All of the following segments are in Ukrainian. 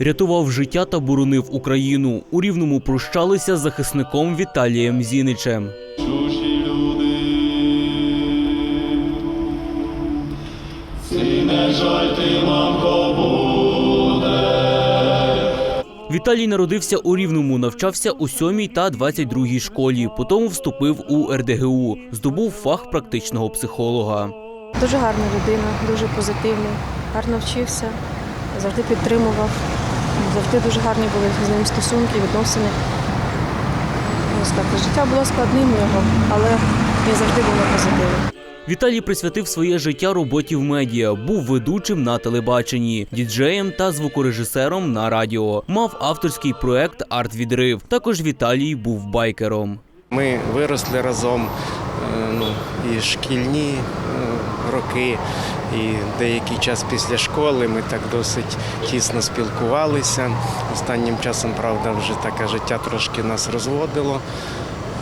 Рятував життя та боронив Україну. У рівному прощалися з захисником Віталієм Зіничем. чужі люди. Сине жаль ти, мамко, Віталій народився у Рівному, навчався у 7 та 22 школі. Потім вступив у РДГУ, здобув фах практичного психолога. Дуже гарна людина, дуже позитивний, гарно вчився, завжди підтримував. Завжди дуже гарні були з ним стосунки, відносини. Можна сказати, життя було складним його, але я завжди була на. Віталій присвятив своє життя роботі в медіа, був ведучим на телебаченні, діджеєм та звукорежисером на радіо. Мав авторський проект Арт-відрив. Також Віталій був байкером. Ми виросли разом е, ну, і шкільні е, роки, і деякий час після школи ми так досить тісно спілкувалися. Останнім часом, правда, вже таке життя трошки нас розводило,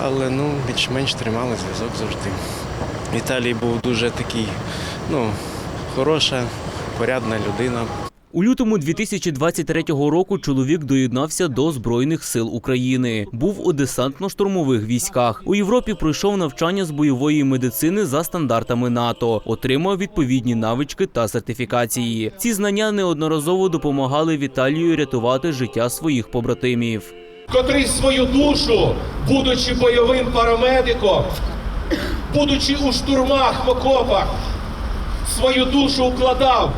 але ну, більш-менш тримали зв'язок завжди. Віталій був дуже такий, ну, хороша, порядна людина. У лютому 2023 року чоловік доєднався до Збройних сил України. Був у десантно-штурмових військах. У Європі пройшов навчання з бойової медицини за стандартами НАТО, отримав відповідні навички та сертифікації. Ці знання неодноразово допомагали Віталію рятувати життя своїх побратимів. котрий свою душу, будучи бойовим парамедиком, будучи у штурмах в окопах, свою душу укладав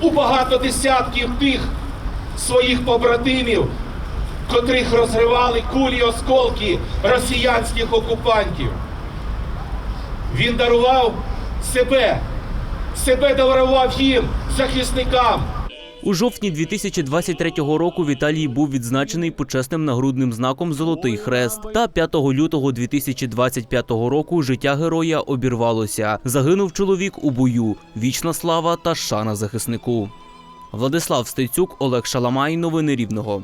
у багато десятків тих своїх побратимів, котрих розривали кулі осколки росіянських окупантів. Він дарував себе, себе дарував їм, захисникам. У жовтні 2023 року Віталій був відзначений почесним нагрудним знаком Золотий Хрест. Та 5 лютого 2025 року життя героя обірвалося. Загинув чоловік у бою. Вічна слава та шана захиснику. Владислав Стецюк, Олег Шаламай. Новини Рівного.